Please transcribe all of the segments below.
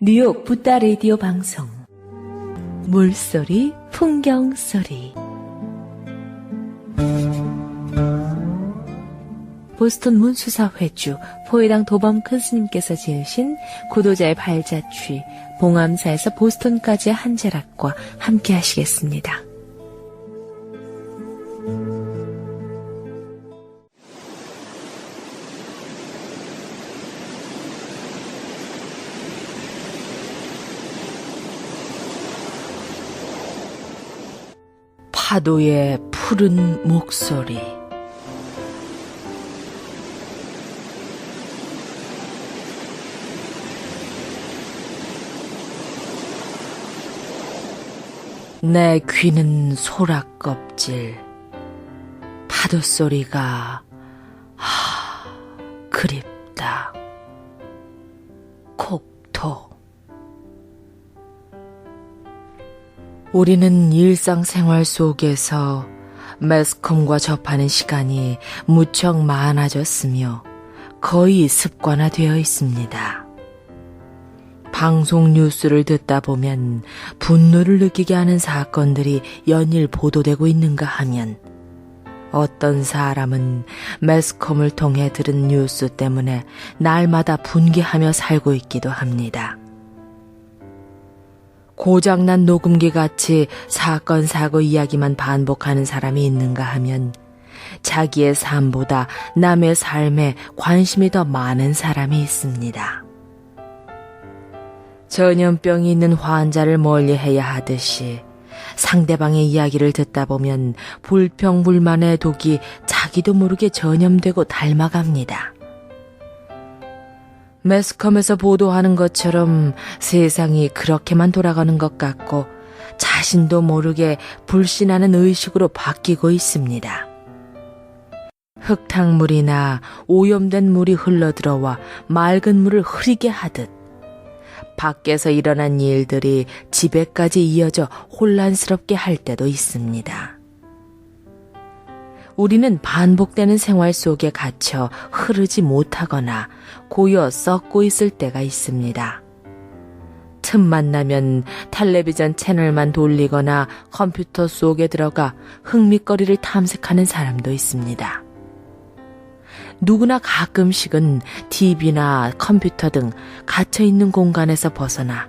뉴욕 붓다 라디오 방송 물소리 풍경 소리 보스턴 문수사 회주 포회당 도범 큰 스님께서 지으신 구도자의 발자취 봉암사에서 보스턴까지의 한재락과 함께 하시겠습니다. 파도의 푸른 목소리. 내 귀는 소라 껍질. 파도 소리가 하 그립다. 콕토 우리는 일상생활 속에서 매스컴과 접하는 시간이 무척 많아졌으며 거의 습관화되어 있습니다. 방송 뉴스를 듣다 보면 분노를 느끼게 하는 사건들이 연일 보도되고 있는가 하면 어떤 사람은 매스컴을 통해 들은 뉴스 때문에 날마다 분개하며 살고 있기도 합니다. 고장난 녹음기 같이 사건, 사고 이야기만 반복하는 사람이 있는가 하면 자기의 삶보다 남의 삶에 관심이 더 많은 사람이 있습니다. 전염병이 있는 환자를 멀리 해야 하듯이 상대방의 이야기를 듣다 보면 불평불만의 독이 자기도 모르게 전염되고 닮아갑니다. 매스컴에서 보도하는 것처럼 세상이 그렇게만 돌아가는 것 같고 자신도 모르게 불신하는 의식으로 바뀌고 있습니다. 흙탕물이나 오염된 물이 흘러들어와 맑은 물을 흐리게 하듯 밖에서 일어난 일들이 집에까지 이어져 혼란스럽게 할 때도 있습니다. 우리는 반복되는 생활 속에 갇혀 흐르지 못하거나 고여 썩고 있을 때가 있습니다. 틈만 나면 텔레비전 채널만 돌리거나 컴퓨터 속에 들어가 흥미거리를 탐색하는 사람도 있습니다. 누구나 가끔씩은 TV나 컴퓨터 등 갇혀있는 공간에서 벗어나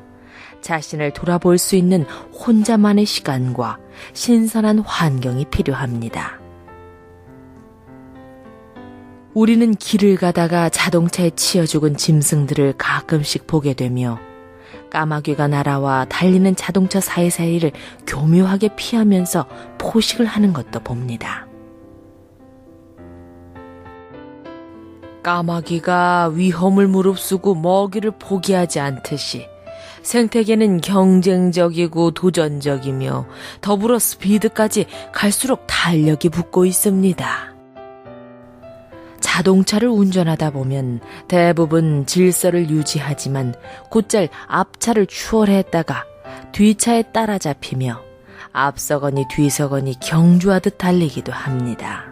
자신을 돌아볼 수 있는 혼자만의 시간과 신선한 환경이 필요합니다. 우리는 길을 가다가 자동차에 치여 죽은 짐승들을 가끔씩 보게 되며 까마귀가 날아와 달리는 자동차 사이사이를 교묘하게 피하면서 포식을 하는 것도 봅니다. 까마귀가 위험을 무릅쓰고 먹이를 포기하지 않듯이 생태계는 경쟁적이고 도전적이며 더불어 스피드까지 갈수록 탄력이 붙고 있습니다. 자동차를 운전하다 보면 대부분 질서를 유지하지만 곧잘 앞차를 추월했다가 뒤차에 따라잡히며 앞서거니 뒤서거니 경주하듯 달리기도 합니다.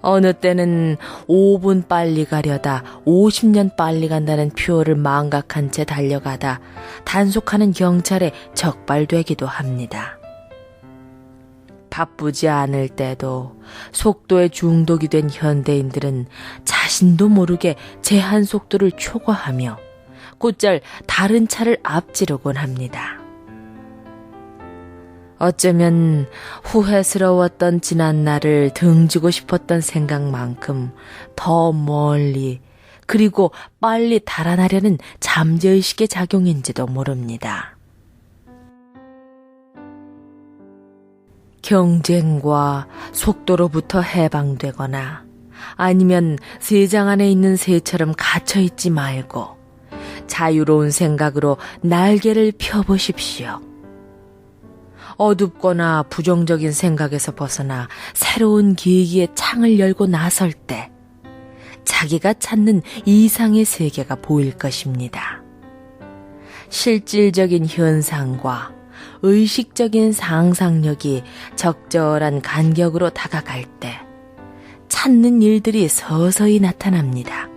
어느 때는 5분 빨리 가려다 50년 빨리 간다는 표어를 망각한 채 달려가다 단속하는 경찰에 적발되기도 합니다. 바쁘지 않을 때도 속도에 중독이 된 현대인들은 자신도 모르게 제한 속도를 초과하며 곧잘 다른 차를 앞지르곤 합니다. 어쩌면 후회스러웠던 지난 날을 등지고 싶었던 생각만큼 더 멀리 그리고 빨리 달아나려는 잠재의식의 작용인지도 모릅니다. 경쟁과 속도로부터 해방되거나 아니면 세장 안에 있는 새처럼 갇혀있지 말고 자유로운 생각으로 날개를 펴보십시오. 어둡거나 부정적인 생각에서 벗어나 새로운 계기에 창을 열고 나설 때 자기가 찾는 이상의 세계가 보일 것입니다. 실질적인 현상과 의식적인 상상력이 적절한 간격으로 다가갈 때 찾는 일들이 서서히 나타납니다.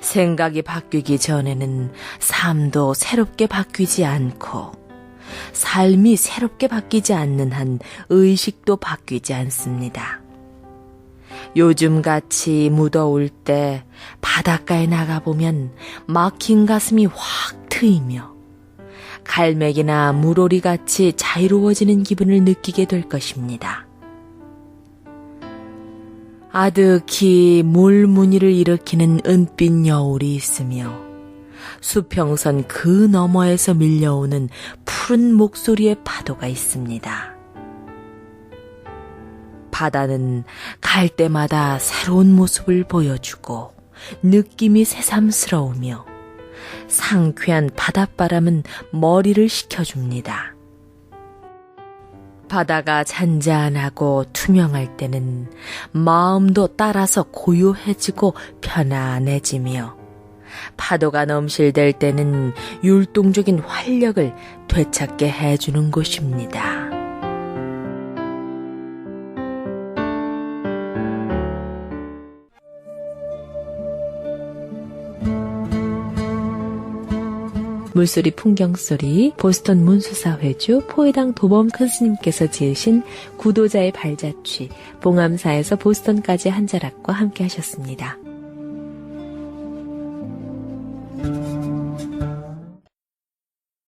생각이 바뀌기 전에는 삶도 새롭게 바뀌지 않고 삶이 새롭게 바뀌지 않는 한 의식도 바뀌지 않습니다. 요즘 같이 무더울 때 바닷가에 나가보면 막힌 가슴이 확 트이며 갈매기나 물오리 같이 자유로워지는 기분을 느끼게 될 것입니다. 아득히 물 무늬를 일으키는 은빛 여울이 있으며 수평선 그 너머에서 밀려오는 푸른 목소리의 파도가 있습니다. 바다는 갈 때마다 새로운 모습을 보여주고 느낌이 새삼스러우며 상쾌한 바닷바람은 머리를 식혀줍니다. 바다가 잔잔하고 투명할 때는 마음도 따라서 고요해지고 편안해지며 파도가 넘실댈 때는 율동적인 활력을 되찾게 해주는 곳입니다. 물소리 풍경소리 보스턴 문수사회주 포회당 도범 큰스님께서 지으신 구도자의 발자취 봉암사에서 보스턴까지 한 자락과 함께 하셨습니다.